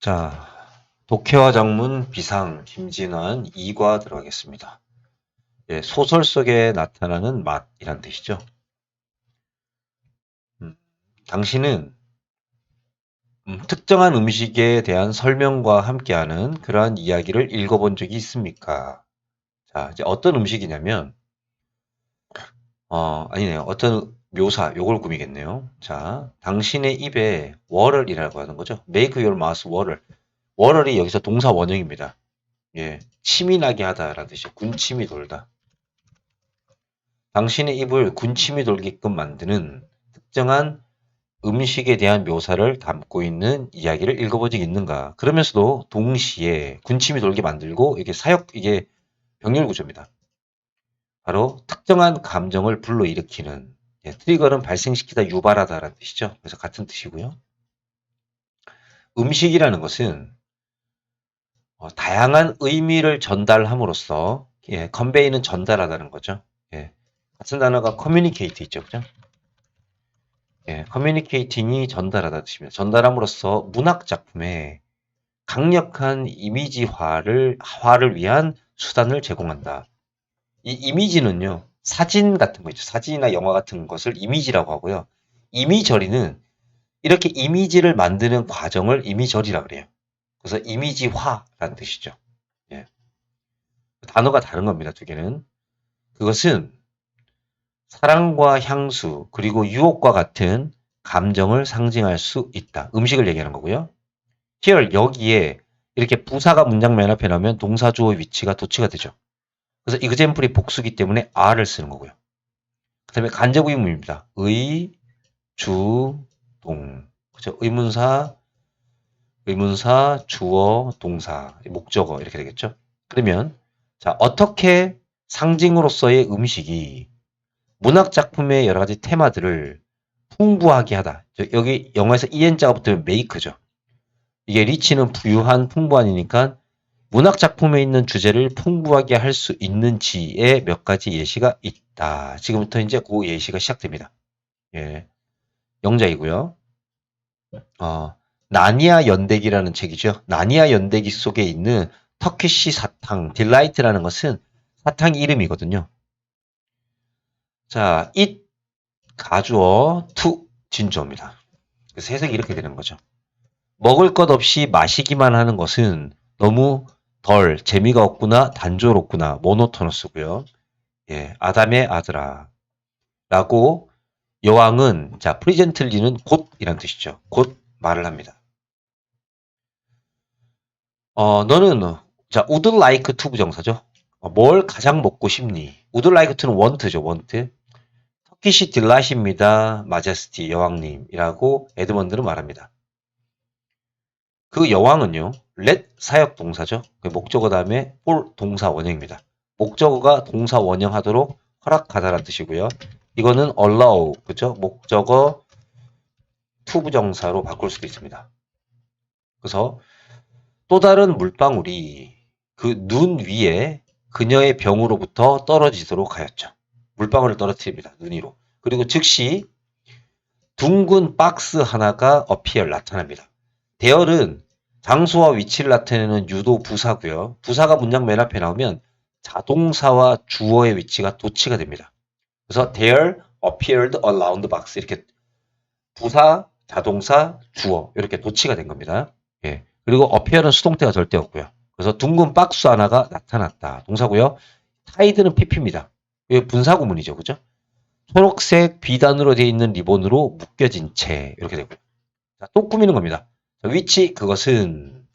자, 독해와 장문 비상 김진환 2과 들어가겠습니다. 예, 소설 속에 나타나는 맛이란 뜻이죠. 음, 당신은 음, 특정한 음식에 대한 설명과 함께하는 그러한 이야기를 읽어본 적이 있습니까? 자, 이제 어떤 음식이냐면, 어, 아니네요. 어떤 묘사, 요걸 꾸미겠네요. 자, 당신의 입에 워럴이라고 하는 거죠. make your mouth water. 워럴이 여기서 동사 원형입니다. 예, 침이 나게 하다라는 뜻이죠. 군침이 돌다. 당신의 입을 군침이 돌게끔 만드는 특정한 음식에 대한 묘사를 담고 있는 이야기를 적이 있는가? 그러면서도 동시에 군침이 돌게 만들고 이게 사역 이게 병렬 구조입니다. 바로 특정한 감정을 불러일으키는 예, 트리거는 발생시키다 유발하다라는 뜻이죠. 그래서 같은 뜻이고요. 음식이라는 것은 어, 다양한 의미를 전달함으로써 예, 컨베이는 전달하다는 거죠. 예, 같은 단어가 커뮤니케이트 있죠, 그죠? 예, 커뮤니케이팅이 전달하다 뜻입니다. 전달함으로써 문학 작품에 강력한 이미지화를 화를 위한 수단을 제공한다. 이 이미지는요, 사진 같은 거 있죠. 사진이나 영화 같은 것을 이미지라고 하고요. 이미저리는 이렇게 이미지를 만드는 과정을 이미저리라 그래요. 그래서 이미지화라는 뜻이죠. 예. 단어가 다른 겁니다. 두 개는. 그것은 사랑과 향수 그리고 유혹과 같은 감정을 상징할 수 있다. 음식을 얘기하는 거고요. here 여기에 이렇게 부사가 문장 맨 앞에 나오면 동사 주어 위치가 도치가 되죠. 그래서 example이 복수기 때문에 are를 쓰는 거고요. 그 다음에 간접 의문입니다. 의, 주, 동. 그죠? 의문사, 의문사, 주어, 동사, 목적어 이렇게 되겠죠. 그러면 자 어떻게 상징으로서의 음식이 문학 작품의 여러 가지 테마들을 풍부하게 하다. 저- 여기 영어에서 en자가 붙으면 make죠. 이게 리치는 부유한 풍부한이니까 문학 작품에 있는 주제를 풍부하게 할 수 있는지에 몇 가지 예시가 있다. 지금부터 이제 그 예시가 시작됩니다. 예. 영작이고요. 어, 나니아 연대기라는 책이죠. 나니아 연대기 속에 있는 터키시 사탕, 딜라이트라는 것은 사탕 이름이거든요. 자, it 가주어 to 진주어입니다. 그래서 해석이 이렇게 되는 거죠. 먹을 것 없이 마시기만 하는 것은 너무 덜 재미가 없구나 단조롭구나 모노토너스고요. 예, 아담의 아들아 라고 여왕은 자 프리젠틀리는 곧이란 뜻이죠. 곧 말을 합니다. 어 너는 자 would like to 부정사죠. 어, 뭘 가장 먹고 싶니? would like to는 want죠. want. 터키시 딜라시입니다. 마제스티 여왕님이라고 에드먼드는 말합니다. 그 여왕은요. Let 사역 동사죠. 그 목적어 다음에 for 동사 원형입니다. 목적어가 동사 원형 하도록 허락하다라는 뜻이고요. 이거는 allow 그죠? 목적어 to 부정사로 바꿀 수도 있습니다. 그래서 또 다른 물방울이 그 눈 위에 그녀의 병으로부터 떨어지도록 하였죠. 물방울을 떨어뜨립니다. 눈 위로. 그리고 즉시 둥근 박스 하나가 어피얼 나타납니다. 대열은 장소와 위치를 나타내는 유도 부사고요. 부사가 문장 맨 앞에 나오면 자동사와 주어의 위치가 도치가 됩니다. 그래서 there appeared a round box 이렇게 부사, 자동사, 주어 이렇게 도치가 된 겁니다. 예. 그리고 appear은 수동태가 절대 없고요. 그래서 둥근 박스 하나가 나타났다. 동사고요. tide는 pp입니다. 이게 분사구문이죠. 그죠? 초록색 비단으로 되어 있는 리본으로 묶여진 채 이렇게 되고요. 자, 또 꾸미는 겁니다. 자, 위치 그것은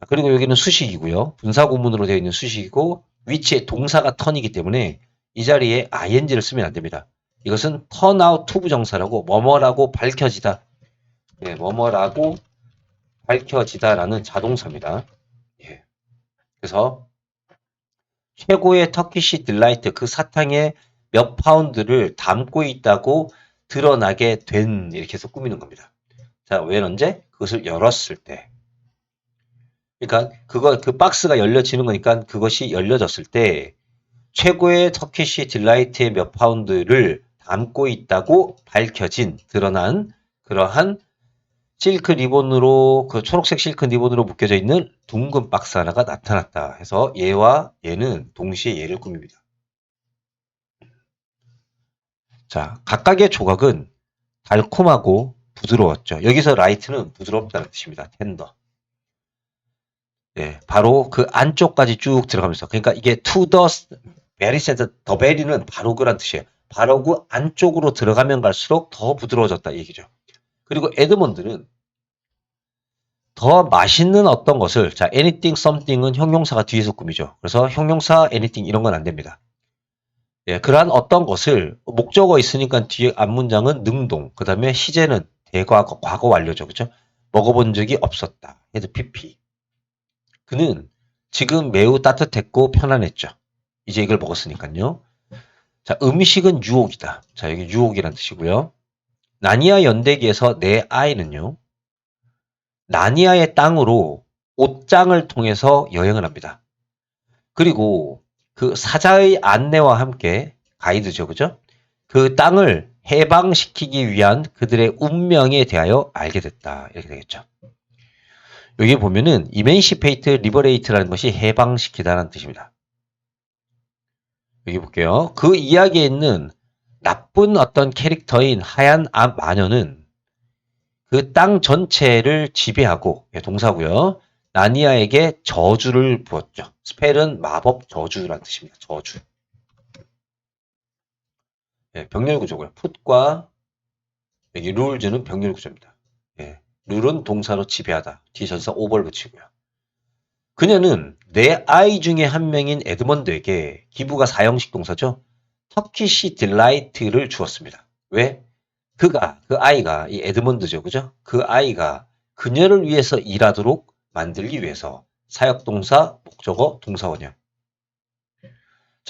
자, 그리고 여기는 수식이고요. 분사구문으로 되어 있는 수식이고 위치의 동사가 턴이기 때문에 이 자리에 ing를 쓰면 안 됩니다. 이것은 turn out to 부정사라고 뭐뭐라고 밝혀지다. 예, 뭐뭐라고 밝혀지다라는 자동사입니다. 예. 그래서 최고의 터키시 딜라이트 그 사탕에 몇 파운드를 담고 있다고 드러나게 된 이렇게 해서 꾸미는 겁니다. 자, 왜 언제? 그것을 열었을 때. 그러니까 그거 그 박스가 열려지는 거니까 그것이 열려졌을 때 최고의 터키시 딜라이트의 몇 파운드를 담고 있다고 밝혀진 드러난 그러한 실크 리본으로 그 초록색 실크 리본으로 묶여져 있는 둥근 박스 하나가 나타났다 해서 얘와 얘는 동시에 얘를 꾸밉니다. 자, 각각의 조각은 달콤하고 부드러웠죠. 여기서 라이트는 부드럽다는 뜻입니다. 텐더. 예, 바로 그 안쪽까지 쭉 들어가면서 그러니까 이게 to the very center, the very는 바로 그란 뜻이에요. 바로 그 안쪽으로 들어가면 갈수록 더 부드러워졌다 이 얘기죠. 그리고 에드먼드는 더 맛있는 어떤 것을 자 anything something은 형용사가 뒤에서 꾸미죠. 그래서 형용사 anything 이런 건 안 됩니다. 예, 그러한 어떤 것을 목적어 있으니까 뒤에 앞문장은 능동, 그 다음에 시제는 대과거, 과거 완료죠. 그죠? 먹어본 적이 없었다. 헤드 PP. 그는 지금 매우 따뜻했고 편안했죠. 이제 이걸 먹었으니까요. 자, 음식은 유혹이다. 자, 여기 유혹이란 뜻이고요. 나니아 연대기에서 내 아이는요. 나니아의 땅으로 옷장을 통해서 여행을 합니다. 그리고 그 사자의 안내와 함께 가이드죠. 그죠? 그 땅을 해방시키기 위한 그들의 운명에 대하여 알게 됐다. 이렇게 되겠죠. 여기 보면은 이멘시페이트 리버레이트라는 것이 해방시키다라는 뜻입니다. 여기 볼게요. 그 이야기에 있는 나쁜 어떤 캐릭터인 하얀 암 마녀는 그 땅 전체를 지배하고 예, 동사고요. 나니아에게 저주를 부었죠. 스펠은 마법 저주라는 뜻입니다. 저주. 예, 병렬 구조고요. 풋과 여기 룰즈는 병렬 구조입니다. 예, 룰은 동사로 지배하다. 뒤전사 오벌 붙이고요. 그녀는 내 아이 중에 한 명인 에드먼드에게 기부가 사형식 동사죠. 터키시 딜라이트를 주었습니다. 왜? 그가 그 아이가 이 에드먼드죠, 그죠? 그 아이가 그녀를 위해서 일하도록 만들기 위해서 사역동사, 목적어, 동사원형.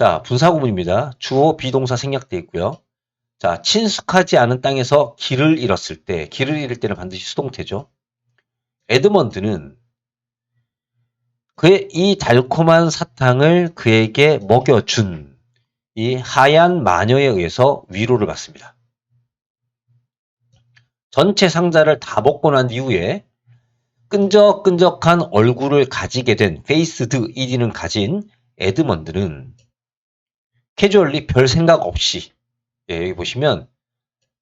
자, 분사구문입니다. 주어, 비동사 생략되어 있고요. 자, 친숙하지 않은 땅에서 길을 잃었을 때, 길을 잃을 때는 반드시 수동태죠. 에드먼드는 그의 이 달콤한 사탕을 그에게 먹여준 이 하얀 마녀에 의해서 위로를 받습니다. 전체 상자를 다 먹고 난 이후에 끈적끈적한 얼굴을 가지게 된 페이스드 1위는 가진 에드먼드는 캐주얼리 별 생각 없이 예, 여기 보시면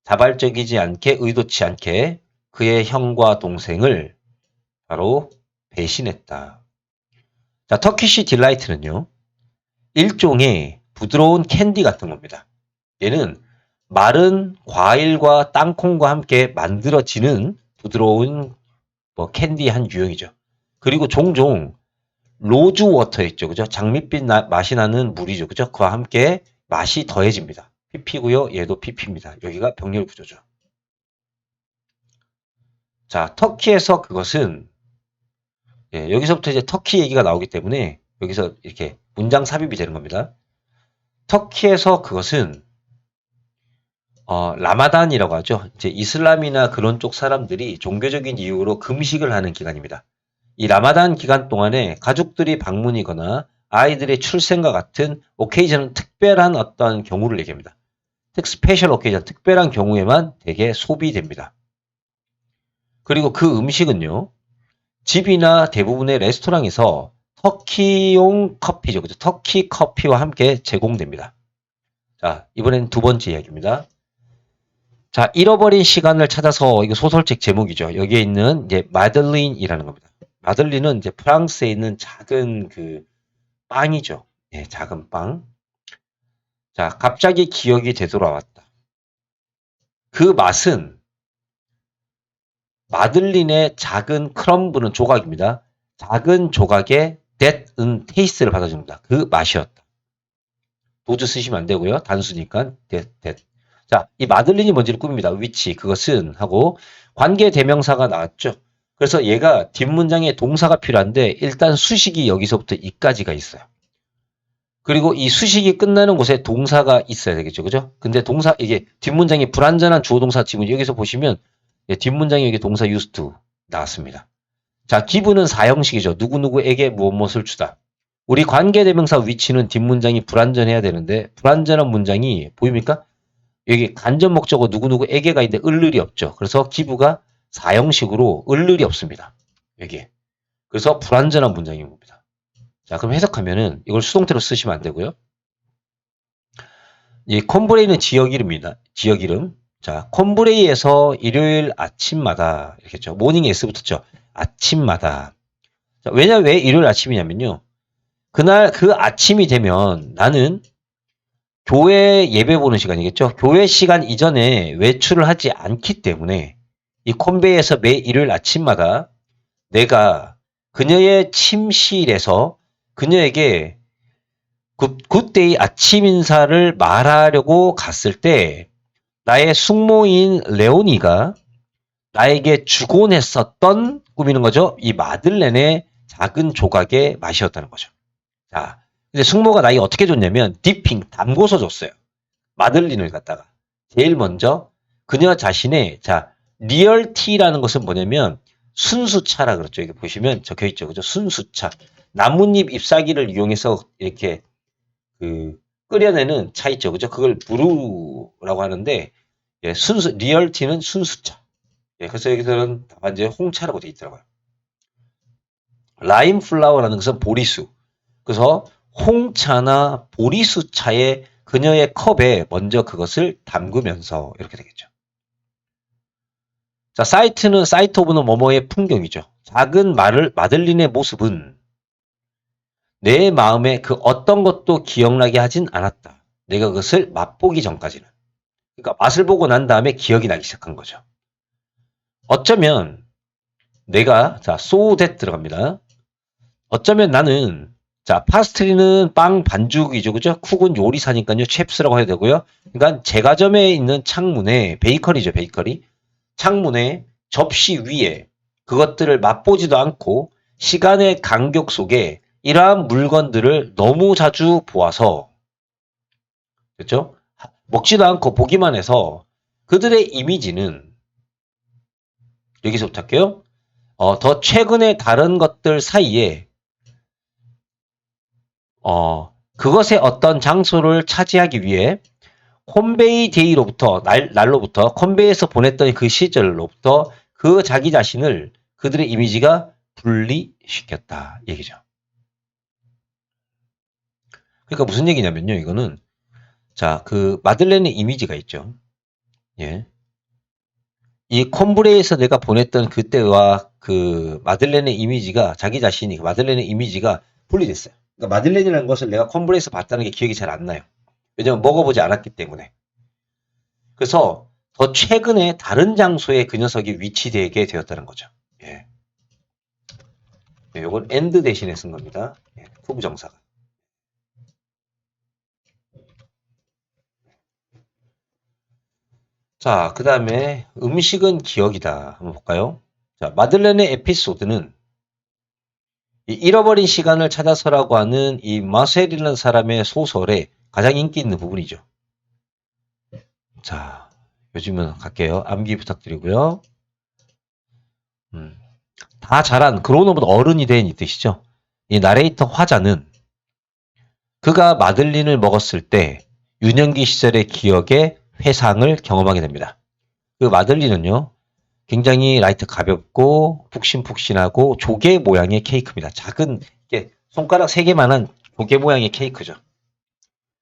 자발적이지 않게 의도치 않게 그의 형과 동생을 바로 배신했다. 자, 터키시 딜라이트는요. 일종의 부드러운 캔디 같은 겁니다. 얘는 마른 과일과 땅콩과 함께 만들어지는 부드러운 뭐 캔디 한 유형이죠. 그리고 종종 로즈 워터 있죠. 그죠? 장밋빛 나- 맛이 나는 물이죠. 그죠? 그와 함께 맛이 더해집니다. PP고요. 얘도 PP입니다. 여기가 병렬 구조죠. 자, 터키에서 그것은 예, 여기서부터 이제 터키 얘기가 나오기 때문에 여기서 이렇게 문장 삽입이 되는 겁니다. 터키에서 그것은 어, 라마단이라고 하죠. 이제 이슬람이나 그런 쪽 사람들이 종교적인 이유로 금식을 하는 기간입니다. 이 라마단 기간 동안에 가족들이 방문이거나 아이들의 출생과 같은 오케이전은 특별한 어떤 경우를 얘기합니다. 특 스페셜 오케이전, 특별한 경우에만 되게 소비됩니다. 그리고 그 음식은요, 집이나 대부분의 레스토랑에서 터키용 커피죠. 그죠? 터키 커피와 함께 제공됩니다. 자, 이번엔 두 번째 이야기입니다. 자, 잃어버린 시간을 찾아서 이거 소설책 제목이죠. 여기에 있는 이제 마들린이라는 겁니다. 마들린은 이제 프랑스에 있는 작은 그 빵이죠. 예, 작은 빵. 자, 갑자기 기억이 되돌아왔다. 그 맛은 마들린의 작은 크럼블은 조각입니다. 작은 조각에 that은 테이스트를 받아줍니다. 그 맛이었다. 도주 쓰시면 안 되고요. 단수니까 that, that. 자, 이 마들린이 뭔지를 꾸밉니다. 위치, 그것은 하고 관계 대명사가 나왔죠. 그래서 얘가 뒷문장에 동사가 필요한데 일단 수식이 여기서부터 이까지가 있어요. 그리고 이 수식이 끝나는 곳에 동사가 있어야 되겠죠. 그죠? 근데 동사, 이게 뒷문장에 불완전한 주어 동사 지문 여기서 보시면 예, 뒷문장에 여기 동사 used to 나왔습니다. 자, 기분은 사형식이죠. 누구누구에게 무엇 무엇을 주다. 우리 관계대명사 위치는 뒷문장이 불완전해야 되는데 불완전한 문장이 보입니까? 여기 간접 목적어 누구누구에게가 있는데 을을이 없죠. 그래서 기부가 사형식으로 을 일이 없습니다. 여기에. 그래서 불완전한 문장인 겁니다. 자, 그럼 해석하면은 이걸 수동태로 쓰시면 안 되고요. 이 콤브레이는 지역 이름입니다. 지역 이름. 자, 콤브레이에서 일요일 아침마다 이렇게 했죠. 모닝 S 붙었죠. 아침마다. 자, 왜냐 왜 일요일 아침이냐면요. 그날 그 아침이 되면 나는 교회 예배 보는 시간이겠죠. 교회 시간 이전에 외출을 하지 않기 때문에 이 콤베이에서 매 일요일 아침마다 내가 그녀의 침실에서 그녀에게 굿, 굿데이 아침 인사를 말하려고 갔을 때 나의 숙모인 레오니가 나에게 주곤 했었던 꾸미는 거죠. 이 마들렌의 작은 조각의 맛이었다는 거죠. 자, 근데 숙모가 나에게 어떻게 줬냐면 디핑 담궈서 줬어요. 마들린을 갖다가 제일 먼저 그녀 자신의 자 리얼티라는 것은 뭐냐면 순수차라 그랬죠. 여기 보시면 적혀 있죠. 그죠? 순수차. 나뭇잎 잎사귀를 이용해서 이렇게 그 끓여내는 차 있죠. 그죠? 그걸 브루라고 하는데 예, 순수 리얼티는 순수차. 예, 그래서 여기서는 답안지에 홍차라고 되어 있더라고요. 라임 플라워라는 것은 보리수. 그래서 홍차나 보리수차에 그녀의 컵에 먼저 그것을 담그면서 이렇게 되겠죠. 자, 사이트는 사이트 오브는 뭐뭐의 풍경이죠. 작은 마를, 마들린의 모습은 내 마음에 그 어떤 것도 기억나게 하진 않았다. 내가 그것을 맛보기 전까지는. 그러니까 맛을 보고 난 다음에 기억이 나기 시작한 거죠. 어쩌면 내가 자, so that 들어갑니다. 어쩌면 나는 자, 파스트리는 빵 반죽이죠. 그죠? 쿡은 요리사니까요. 챕스라고 해야 되고요. 그러니까 제과점에 있는 창문에 베이커리죠. 베이커리. 창문에 접시 위에 그것들을 맛보지도 않고 시간의 간격 속에 이러한 물건들을 너무 자주 보아서 그렇죠? 먹지도 않고 보기만 해서 그들의 이미지는 여기서부터 할게요. 어, 더 최근의 다른 것들 사이에 어, 그것의 어떤 장소를 차지하기 위해 콤베이 데이로부터 날, 날로부터 콤베이에서 보냈던 그 시절로부터 그 자기 자신을 그들의 이미지가 분리시켰다 얘기죠. 그러니까 무슨 얘기냐면요. 이거는 자, 그 마들렌의 이미지가 있죠. 예. 이 콤브레에서 내가 보냈던 그때와 그 마들렌의 이미지가 자기 자신이 그 마들렌의 이미지가 분리됐어요. 그러니까 마들렌이라는 것을 내가 콤브레에서 봤다는 게 기억이 잘 안 나요. 왜냐면 먹어보지 않았기 때문에. 그래서 더 최근에 다른 장소에 그 녀석이 위치되게 되었다는 거죠. 예. 예, 요건 엔드 대신에 쓴 겁니다. 예, 후부정사가. 자, 그 다음에 음식은 기억이다. 한번 볼까요? 자, 마들렌의 에피소드는 이 잃어버린 시간을 찾아서라고 하는 이 마셀이라는 사람의 소설에 가장 인기 있는 부분이죠. 자, 요즘은 갈게요. 암기 부탁드리고요. 음, 다 자란 그로노보다 어른이 된 이 뜻이죠. 이 나레이터 화자는 그가 마들린을 먹었을 때 유년기 시절의 기억에 회상을 경험하게 됩니다. 그 마들린은요, 굉장히 라이트 가볍고 푹신푹신하고 조개 모양의 케이크입니다. 작은 손가락 3개만한 조개 모양의 케이크죠.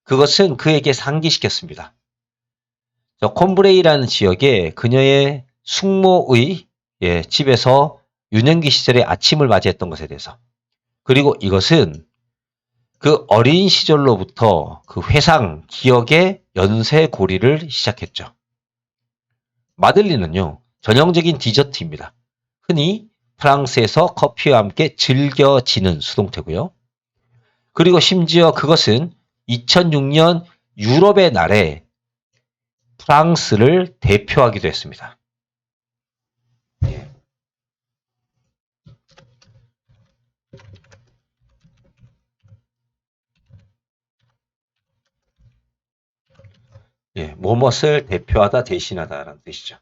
그것은 그에게 상기시켰습니다. 저 콤브레이라는 지역에 그녀의 숙모의 예, 집에서 유년기 시절에 아침을 맞이했던 것에 대해서 그리고 이것은 그 어린 시절로부터 그 회상, 기억의 연쇄 고리를 시작했죠. 마들린은요, 전형적인 디저트입니다. 흔히 프랑스에서 커피와 함께 즐겨지는 수동태고요. 그리고 심지어 그것은 2006년 유럽의 날에 프랑스를 대표하기도 했습니다. 예. 예, 무엇을 대표하다 대신하다라는 뜻이죠.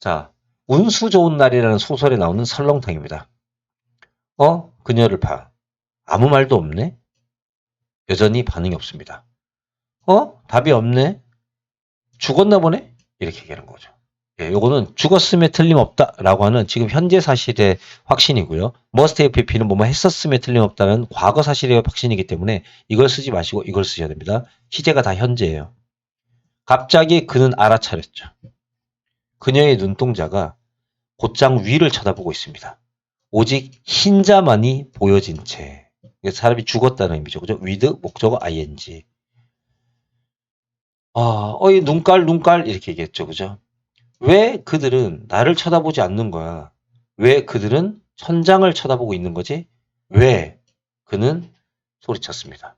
자, 운수 좋은 날이라는 소설에 나오는 설렁탕입니다. 어? 그녀를 봐. 아무 말도 없네? 여전히 반응이 없습니다. 어? 답이 없네? 죽었나 보네? 이렇게 얘기하는 거죠. 예, 요거는 죽었음에 틀림없다라고 하는 지금 현재 사실의 확신이고요. have pp는 뭐뭐 했었음에 틀림없다는 과거 사실의 확신이기 때문에 이걸 쓰지 마시고 이걸 쓰셔야 됩니다. 시제가 다 현재예요. 갑자기 그는 알아차렸죠. 그녀의 눈동자가 곧장 위를 쳐다보고 있습니다. 오직 흰자만이 보여진 채. 이게 사람이 죽었다는 의미죠. 그죠? with 목적어 ing. 아, 어이 눈깔 눈깔 이렇게 얘기했죠. 그죠? 왜 그들은 나를 쳐다보지 않는 거야? 왜 그들은 천장을 쳐다보고 있는 거지? 왜 그는 소리쳤습니다.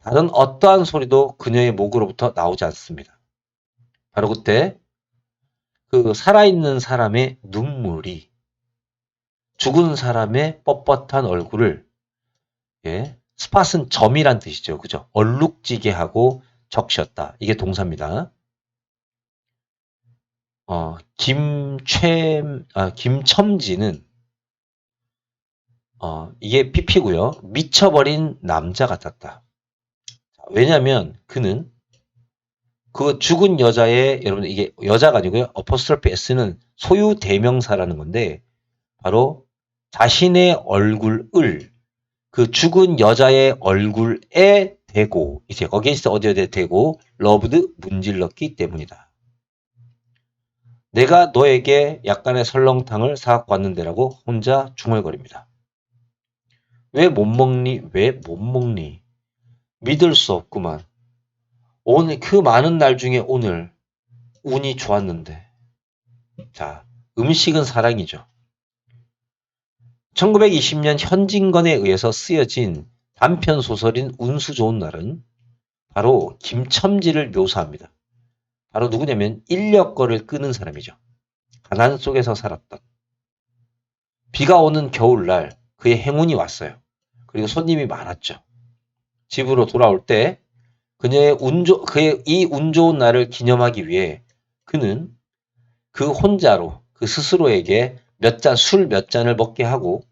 다른 어떠한 소리도 그녀의 목으로부터 나오지 않습니다. 바로 그때 그 살아있는 사람의 눈물이 죽은 사람의 뻣뻣한 얼굴을 예, 스팟은 점이란 뜻이죠. 그죠? 얼룩지게 하고 적셨다. 이게 동사입니다. 어, 김최, 아, 김첨지는, 어, 이게 PP고요 미쳐버린 남자 같았다. 왜냐면 그는 그 죽은 여자의, 여러분 이게 여자가 아니고요. 어퍼스트로피 S는 소유 대명사라는 건데, 바로 자신의 얼굴을 그 죽은 여자의 얼굴에 대고, 이제 어게인스트 어디에 대고, 러브드 문질렀기 때문이다. 내가 너에게 약간의 설렁탕을 사갖고 왔는데라고 혼자 중얼거립니다. 왜 못 먹니? 왜 못 먹니? 믿을 수 없구만. 오늘 그 많은 날 중에 오늘 운이 좋았는데. 자, 음식은 사랑이죠. 1920년 현진건에 의해서 쓰여진 단편 소설인 운수 좋은 날은 바로 김첨지를 묘사합니다. 바로 누구냐면 인력거를 끄는 사람이죠. 가난 속에서 살았던. 비가 오는 겨울날 그의 행운이 왔어요. 그리고 손님이 많았죠. 집으로 돌아올 때 그녀의 운 좋, 그의 이 운 좋은 날을 기념하기 위해 그는 그 혼자로 그 스스로에게 몇 잔, 술 몇 잔을 먹게 하고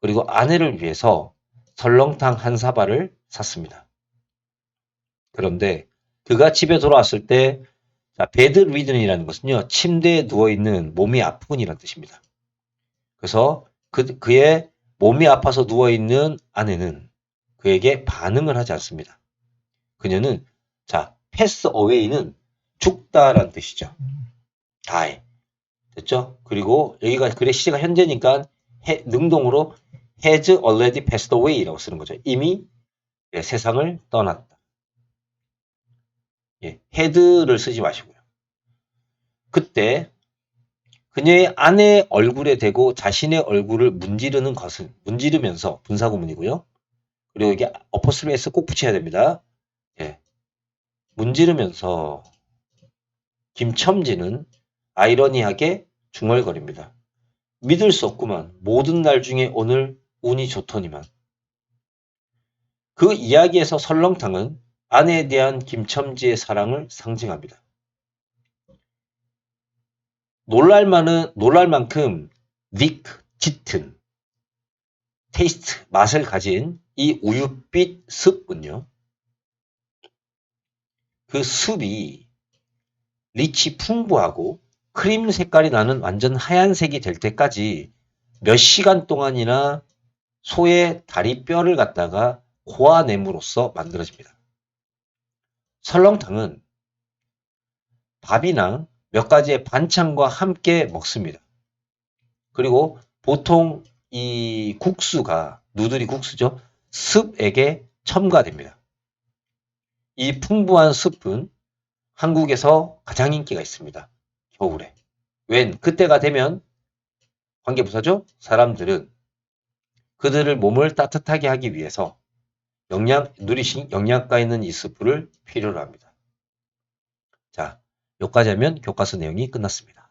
그리고 아내를 위해서 설렁탕 한 사발을 샀습니다. 그런데 그가 집에 돌아왔을 때 자, 베드 리든이라는 것은요, 침대에 누워 있는 몸이 아픈이라는 뜻입니다. 그래서 그, 그의 몸이 아파서 누워 있는 아내는 그에게 반응을 하지 않습니다. 그녀는, 자, 패스 어웨이는 죽다라는 뜻이죠. die. 됐죠? 그리고 여기가 글의 시제가 현재니까 해, 능동으로 has already passed away라고 쓰는 거죠. 이미 예, 세상을 떠났다. 예, 헤드를 쓰지 마시고요. 그때 그녀의 아내의 얼굴에 대고 자신의 얼굴을 문지르는 것은 문지르면서 분사구문이고요. 그리고 이게 어퍼스리에서 꼭 붙여야 됩니다. 예. 문지르면서 김첨지는 아이러니하게 중얼거립니다. 믿을 수 없구만. 모든 날 중에 오늘 운이 좋더니만. 그 이야기에서 설렁탕은 아내에 대한 김첨지의 사랑을 상징합니다. 놀랄만은 놀랄 만큼 닉 짙은 테이스트 맛을 가진 이 우유빛 습은요. 그 습이 리치 풍부하고 크림 색깔이 나는 완전 하얀색이 될 때까지 몇 시간 동안이나 소의 다리 뼈를 갖다가 고아냄으로써 만들어집니다. 설렁탕은 밥이나 몇 가지의 반찬과 함께 먹습니다. 그리고 보통 이 국수가 누들이 국수죠. 습에게 첨가됩니다. 이 풍부한 습은 한국에서 가장 인기가 있습니다. 겨울에. 웬 그때가 되면 관계부사죠. 사람들은 그들을 몸을 따뜻하게 하기 위해서 영양 누리신 영양가 있는 이 스프를 필요로 합니다. 자, 여기까지 하면 교과서 내용이 끝났습니다.